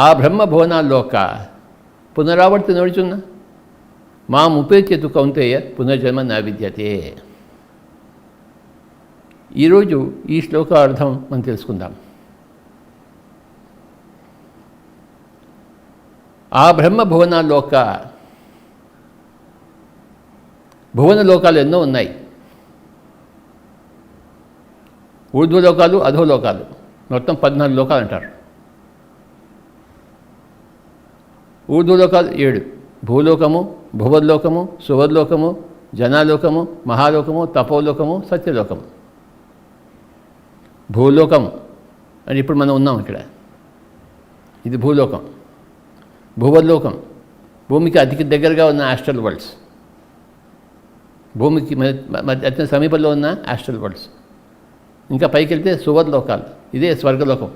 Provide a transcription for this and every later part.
ఆ బ్రహ్మభువనాల్లోక పునరావర్తి నడుచున్న? మా ముపేత్యతు కౌంతేయ పునర్జన్మ నా విద్యతే. ఈరోజు ఈ శ్లోక అర్థం మనం తెలుసుకుందాం. ఆ బ్రహ్మభువనాల్లోక భువన లోకాలు ఎన్నో ఉన్నాయి. ఊర్ధ్వలోకాలు అధోలోకాలు. మొత్తం పద్నాలుగు లోకాలు అంటారు. ఊర్ధ్వలోకాలు ఏడు. భూలోకము భువద్లోకము సువద్లోకము జనాలోకము మహాలోకము తపోలోకము సత్యలోకము. భూలోకము అని ఇప్పుడు మనం ఉన్నాం ఇక్కడ. ఇది భూలోకం. భూవర్లోకం భూమికి అతికి దగ్గరగా ఉన్న ఆస్ట్రల్ వరల్డ్స్ భూమికి మ- మధ్య అత్యంత సమీపంలో ఉన్న ఆస్ట్రల్ వరల్డ్స్ ఇంకా పైకి వెళ్తే సువర్లోకాలు. ఇదే స్వర్గలోకం.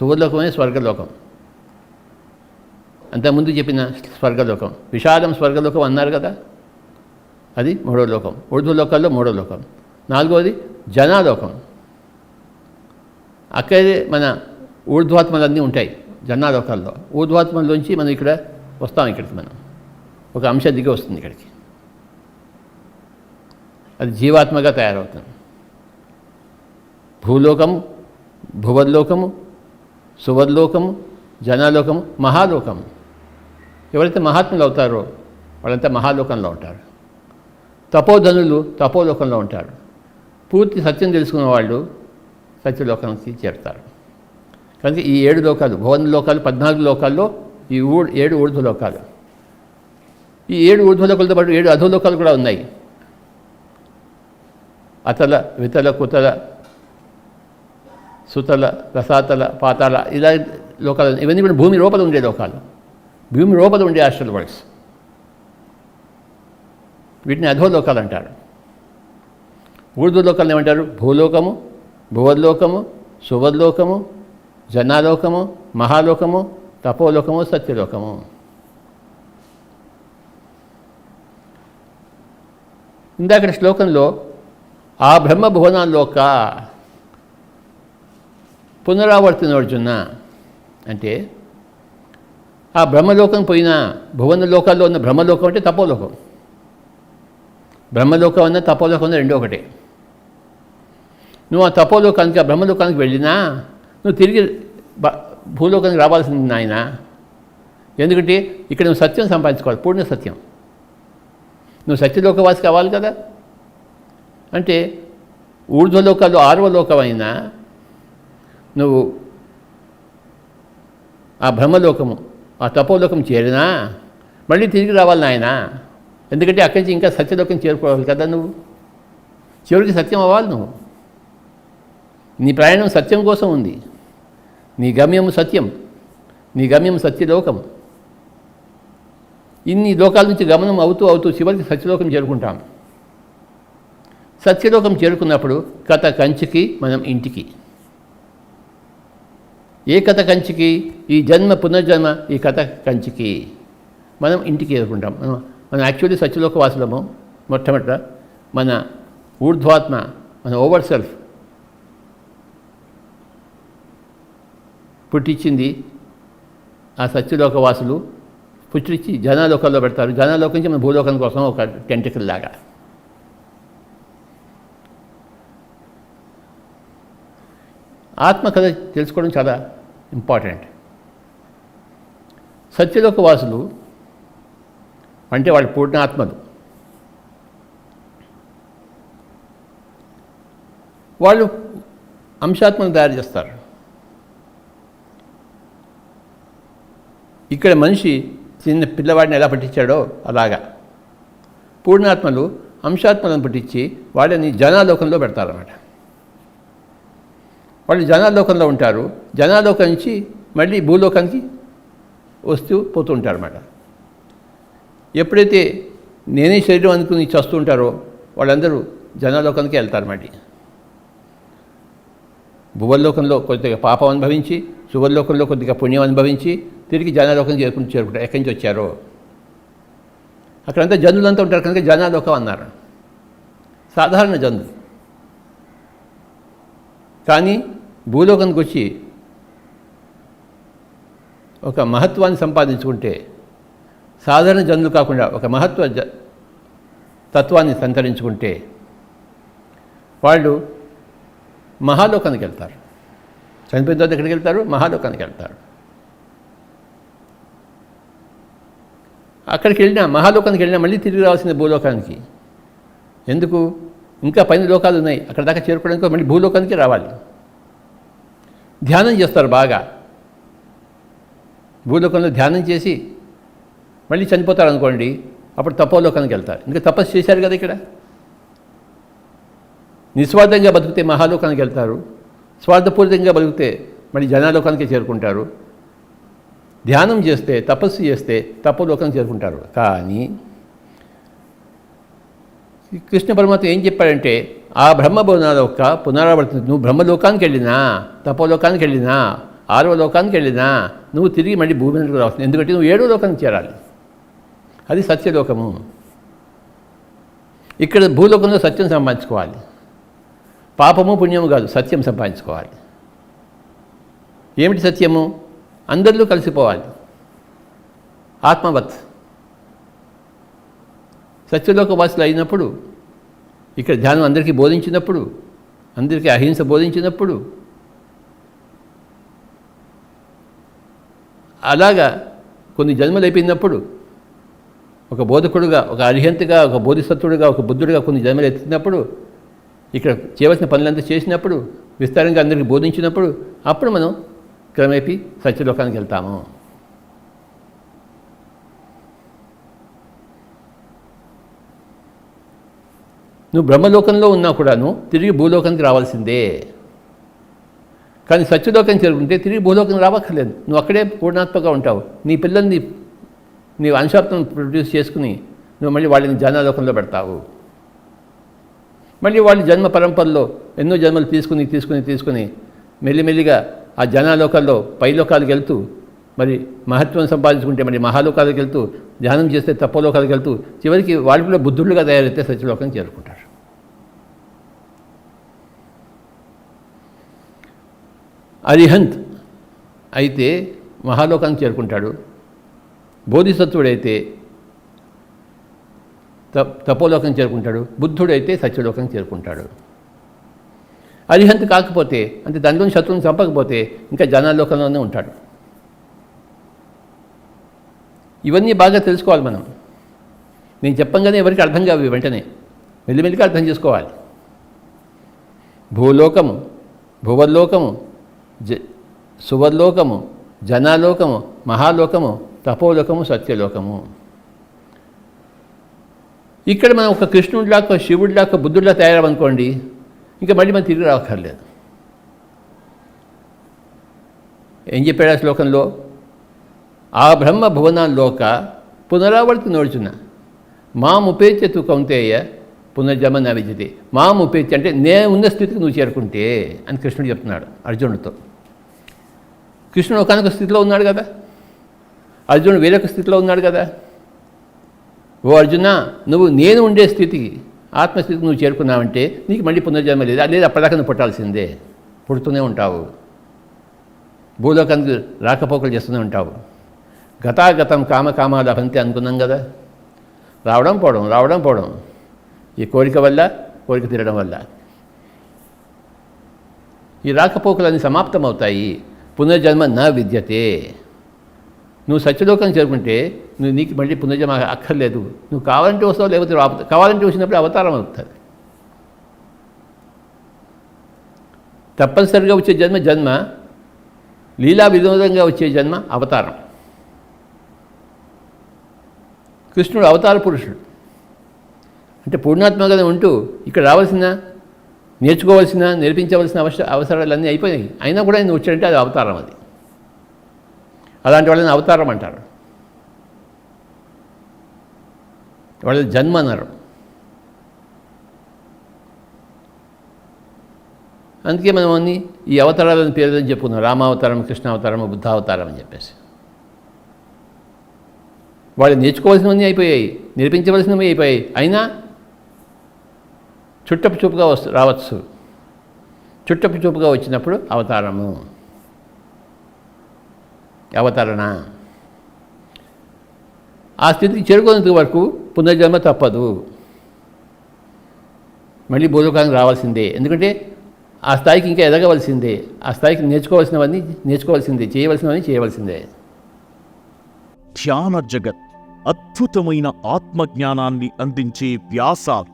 సువర్లోకమే స్వర్గలోకం. అంతకుముందు చెప్పిన స్వర్గలోకం. విషాదం స్వర్గలోకం అన్నారు కదా? అది మూడో లోకం ఉర్దూ లోకాల్లో మూడో లోకం నాలుగవది జనాలోకం. అక్కడే మన ఊర్ధ్వాత్మలన్నీ ఉంటాయి జనాలోకాల్లో. ఊర్ధ్వాత్మల్లోంచి మనం ఇక్కడ వస్తాం ఇక్కడికి మనం. ఒక అంశం దిగి వస్తుంది ఇక్కడికి. అది జీవాత్మగా తయారవుతుంది. భూలోకము భువర్లోకము సువర్లోకము జనాలోకము మహాలోకము. ఎవరైతే మహాత్ములు అవుతారో వాళ్ళంతా మహాలోకంలో ఉంటారు. తపోధనులు తపోలోకంలో ఉంటారు. పూర్తి సత్యం తెలుసుకున్న వాళ్ళు సత్యలోకానికి చేరుతారు. కనుక ఈ ఏడు లోకాలు భువన లోకాలు పద్నాలుగు లోకాల్లో ఈ ఊ ఏడు ఊర్ధ్వ లోకాలు. ఈ ఏడు ఊర్ధ్వలోకాలతో పాటు ఏడు అధోలోకాలు కూడా ఉన్నాయి. అతల వితల కుతల సుతల రసాతల పాతాల ఇలా లోకాలు ఇవన్నీ కూడా భూమి లోపల ఉండే లోకాలు. భూమి లోపల ఉండే ఆస్ట్రల్ వరల్డ్స్ వీటిని అధోలోకాలు అంటారు. ఊర్ధ్వ లోకాలు ఏమంటారు? భూలోకము భువద్లోకము సువద్లోకము జనాలోకము మహాలోకము తపోలోకము సత్యలోకము. ఇందాక శ్లోకంలో ఆ బ్రహ్మ భువనాల్లోక పునరావర్తన అర్జున అంటే ఆ బ్రహ్మలోకం పోయిన భువన లోకాల్లో ఉన్న బ్రహ్మలోకం అంటే తపోలోకం. బ్రహ్మలోకం అన్న తపోలోకం అన్న రెండో ఒకటే. నువ్వు ఆ తపోలోకానికి ఆ బ్రహ్మలోకానికి వెళ్ళినా నువ్వు తిరిగి భూలోకానికి రావాల్సింది నాయన. ఎందుకంటే ఇక్కడ నువ్వు సత్యం సంపాదించుకోవాలి పూర్ణ సత్యం. నువ్వు సత్యలోకవాసి కావాలి కదా. అంటే ఊర్ధ్వలోకాలు ఆరవ లోకమైనా నువ్వు ఆ బ్రహ్మలోకము ఆ తపోలోకం చేరినా మళ్ళీ తిరిగి రావాలి నాయన. ఎందుకంటే అక్కడి నుంచి ఇంకా సత్యలోకం చేరుకోవాలి కదా నువ్వు. చివరికి సత్యం అవ్వాలి నువ్వు. నీ ప్రయాణం సత్యం కోసం ఉంది. నీ గమ్యం సత్యం. నీ గమ్యం సత్యలోకం ఇన్ని లోకాల నుంచి గమనం అవుతూ అవుతూ చివరికి సత్యలోకం చేరుకుంటాం. సత్యలోకం చేరుకున్నప్పుడు కథ కంచికి మనం ఇంటికి. ఏ కథ కంచికి? ఈ జన్మ పునర్జన్మ ఈ కథ కంచికి. మనం ఇంటికి ఎదుర్కొంటాం మనం మనం యాక్చువల్లీ సత్యలోక వాసులము మొట్టమొదట మన ఊర్ధ్వాత్మ మన ఓవర్ సెల్ఫ్ పుట్టించింది ఆ సత్యలోక వాసులు పుట్టించి జనాలోకంలో పెడతారు. జనాలోకం నుంచి మన భూలోకం కోసం ఒక టెంటికల్ లాగా. ఆత్మకథ తెలుసుకోవడం చాలా ఇంపార్టెంట్. సత్యలోక వాసులు అంటే వాళ్ళు పూర్ణాత్మలు వాళ్ళు అంశాత్మను తయారు చేస్తారు. ఇక్కడ మనిషి చిన్న పిల్లవాడిని ఎలా పట్టించాడో అలాగా. పూర్ణాత్మలు అంశాత్మలను పట్టించి వాళ్ళని జనాలోకంలో పెడతారన్నమాట. వాళ్ళు జనాలోకంలో ఉంటారు. జనాలోకం నుంచి మళ్ళీ భూలోకానికి వస్తూ పోతూ ఉంటారన్నమాట ఎప్పుడైతే నేనే శరీరం అనుకుని చస్తూ ఉంటారో వాళ్ళందరూ జనాలోకానికి వెళ్తారు మళ్ళీ భువల్లోకంలో కొద్దిగా పాపం అనుభవించి శుభల్లోకంలో కొద్దిగా పుణ్యం అనుభవించి తిరిగి జనాలోకం చేరుకుని చేరుకుంటారు. ఎక్కడి నుంచి వచ్చారో. అక్కడంతా జనులంతా ఉంటారు కనుక జనాలోకం అన్నారు. సాధారణ జనులు. కానీ భూలోకానికి వచ్చి ఒక మహత్వాన్ని సంపాదించుకుంటే సాధారణ జనులు కాకుండా ఒక మహత్వ తత్వాన్ని సంతరించుకుంటే వాళ్ళు మహాలోకానికి వెళ్తారు. చనిపోయిన తర్వాత ఎక్కడికి వెళ్తారు? మహాలోకానికి వెళ్తారు. అక్కడికి వెళ్ళినా మహాలోకానికి వెళ్ళినా మళ్ళీ తిరిగి రావాల్సింది భూలోకానికి. ఎందుకు? ఇంకా పైన లోకాలు ఉన్నాయి. అక్కడ దాకా చేరుకోవడానికి మళ్ళీ భూలోకానికి రావాలి. ధ్యానం చేస్తారు బాగా. భూలోకంలో ధ్యానం చేసి మళ్ళీ చనిపోతారు అనుకోండి అప్పుడు తపోలోకానికి వెళ్తారు. ఇంకా తపస్సు చేశారు కదా ఇక్కడ? నిస్వార్థంగా బతికితే మహాలోకానికి వెళ్తారు. స్వార్థపూరితంగా బతికితే మళ్ళీ జనాలోకానికి చేరుకుంటారు. ధ్యానం చేస్తే తపస్సు చేస్తే తపోలోకానికి చేరుకుంటారు. కానీ కృష్ణ పరమాత్మ ఏం చెప్పాడంటే ఆ బ్రహ్మబోధనాల యొక్క పునరావర్తన నువ్వు బ్రహ్మలోకానికి వెళ్ళినా తపోలోకానికి వెళ్ళినా ఆరవ లోకానికి వెళ్ళినా నువ్వు తిరిగి మళ్ళీ భూమి మీదకి రావచ్చు ఎందుకంటే నువ్వు ఏడో లోకానికి చేరాలి. అది సత్యలోకము. ఇక్కడ భూలోకంలో సత్యం సంపాదించుకోవాలి. పాపము పుణ్యము కాదు సత్యం సంపాదించుకోవాలి. ఏమిటి సత్యము? అందరిలో కలిసిపోవాలి. ఆత్మవత్. సత్యలోక వాసులు అయినప్పుడు ఇక్కడ ధ్యానం అందరికీ బోధించినప్పుడు అందరికీ అహింస బోధించినప్పుడు అలాగా కొన్ని జన్మలు అయిపోయినప్పుడు ఒక బోధకుడుగా ఒక అరిహంతగా ఒక బోధిసత్వుడుగా ఒక బుద్ధుడిగా కొన్ని జన్మలు ఎత్తినప్పుడు ఇక్కడ చేయవలసిన పనులంతా చేసినప్పుడు విస్తారంగా అందరికీ బోధించినప్పుడు అప్పుడు మనం క్రమేపీ సత్యలోకానికి వెళ్తాము. నువ్వు బ్రహ్మలోకంలో ఉన్నా కూడాను తిరిగి భూలోకానికి రావాల్సిందే. కానీ సత్యలోకం చేరుకుంటే తిరిగి భూలోకం రావక్కర్లేదు. నువ్వు అక్కడే పూర్ణాత్మగా ఉంటావు. నీ పిల్లల్ని నీ అంశాత్వం ప్రొడ్యూస్ చేసుకుని నువ్వు మళ్ళీ వాళ్ళని జనాలోకంలో పెడతావు. మళ్ళీ వాళ్ళ జన్మ పరంపరలో ఎన్నో జన్మలు తీసుకుని తీసుకుని తీసుకుని మెల్లిమెల్లిగా ఆ జనాలోకాల్లో పైలోకాలకు వెళ్తూ మరి మహత్వం సంపాదించుకుంటే మరి మహాలోకాలకు వెళ్తూ ధ్యానం చేస్తే తప్పలోకాలకు వెళ్తూ చివరికి వాళ్ళు కూడా బుద్ధులుగా తయారైతే సత్యలోకం చేరుకుంటారు. అరిహంత్. అయితే మహాలోకానికి చేరుకుంటాడు. బోధిసత్వుడైతే త తపోలోకం చేరుకుంటాడు. బుద్ధుడైతే సత్యలోకం చేరుకుంటాడు. అరిహంత్ కాకపోతే అంటే దానిలోని శత్రువుని చంపకపోతే ఇంకా జనాలోకంలోనే ఉంటాడు. ఇవన్నీ బాగా తెలుసుకోవాలి మనం. నేను చెప్పంగానే ఎవరికి అర్థం కావు వెంటనే. మెల్లిమెల్లిగా అర్థం చేసుకోవాలి. భూలోకము భువల్లోకము జ సువర్లోకము జనాలోకము మహాలోకము తపోలోకము సత్యలోకము. ఇక్కడ మనం ఒక కృష్ణుడిలాగా శివుడిలాగా బుద్ధుడిలా తయారవనుకోండి ఇంకా మళ్ళీ మనం తిరిగి రావక్కర్లేదు. ఏం చెప్పాడు ఆ శ్లోకంలో ఆ బ్రహ్మ భువనాల్లోక పునరావర్తి నోడుచున్న మాముపేత్య తు కౌంతేయ పునర్జమ నా విద్యతే మాముపేత్య అంటే నేను ఉన్న స్థితికి నువ్వు చేరుకుంటే అని కృష్ణుడు చెప్తున్నాడు అర్జునుడితో. కృష్ణుడు ఒకనొక స్థితిలో ఉన్నాడు కదా? అర్జునుడు వేరొక స్థితిలో ఉన్నాడు కదా? ఓ అర్జున నువ్వు నేను ఉండే స్థితికి ఆత్మస్థితికి నువ్వు చేరుకున్నావంటే నీకు మళ్ళీ పునర్జన్మ లేదు? లేదు అప్పటిదాకా నువ్వు పుట్టాల్సిందే. పుడుతూనే ఉంటావు. భూలోకానికి రాకపోకలు చేస్తూనే ఉంటావు. గతాగతం కామకామాలు అవంతే అనుకున్నాం కదా? రావడం పోవడం రావడం పోవడం. ఈ కోరిక వల్ల కోరిక తీరడం వల్ల. ఈ రాకపోకలన్నీ సమాప్తమవుతాయి. పునర్జన్మ నా విద్యతే. నువ్వు సత్యలోకం చేరుకుంటే నువ్వు నీకు మళ్ళీ పునర్జన్మ అక్కర్లేదు. నువ్వు కావాలంటే వస్తావు లేకపోతే కావాలంటే వచ్చినప్పుడు అవతారం అవుతుంది. తప్పనిసరిగా వచ్చే జన్మ జన్మ లీలా వినోదంగా వచ్చే జన్మ అవతారం. కృష్ణుడు అవతార పురుషుడు. అంటే పూర్ణాత్మగా ఉంటూ ఇక్కడ రావాల్సిన నేర్చుకోవాల్సిన నేర్పించవలసిన అవసర అవసరాలన్నీ అయిపోయినాయి. అయినా కూడా ఆయన వచ్చాడంటే అది అవతారం అది. అలాంటి వాళ్ళని అవతారం అంటారు. వాళ్ళ జన్మ అన్నారు అందుకే మనం అన్ని ఈ అవతారాలను పేర్లని చెప్పుకున్నాం. రామావతారం కృష్ణావతారం బుద్ధావతారం అని చెప్పేసి. వాళ్ళు నేర్చుకోవాల్సినవన్నీ అయిపోయాయి. నేర్పించవలసినవి అయిపోయాయి. అయినా చుట్టపు చూపుగా వస్తు రావచ్చు. చుట్టపు చూపుగా వచ్చినప్పుడు అవతారము. అవతరణ. ఆ స్థితికి చేరుకునేంత వరకు పునర్జన్మ తప్పదు. మళ్ళీ భూలోకానికి రావాల్సిందే. ఎందుకంటే ఆ స్థాయికి ఇంకా ఎదగవలసిందే. ఆ స్థాయికి నేర్చుకోవాల్సినవన్నీ నేర్చుకోవాల్సిందే. చేయవలసినవన్నీ చేయవలసిందే. ధ్యాన జగత్ అద్భుతమైన ఆత్మజ్ఞానాన్ని అందించే వ్యాసాలు.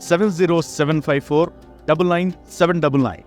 seven zero seven five four double nine seven double nine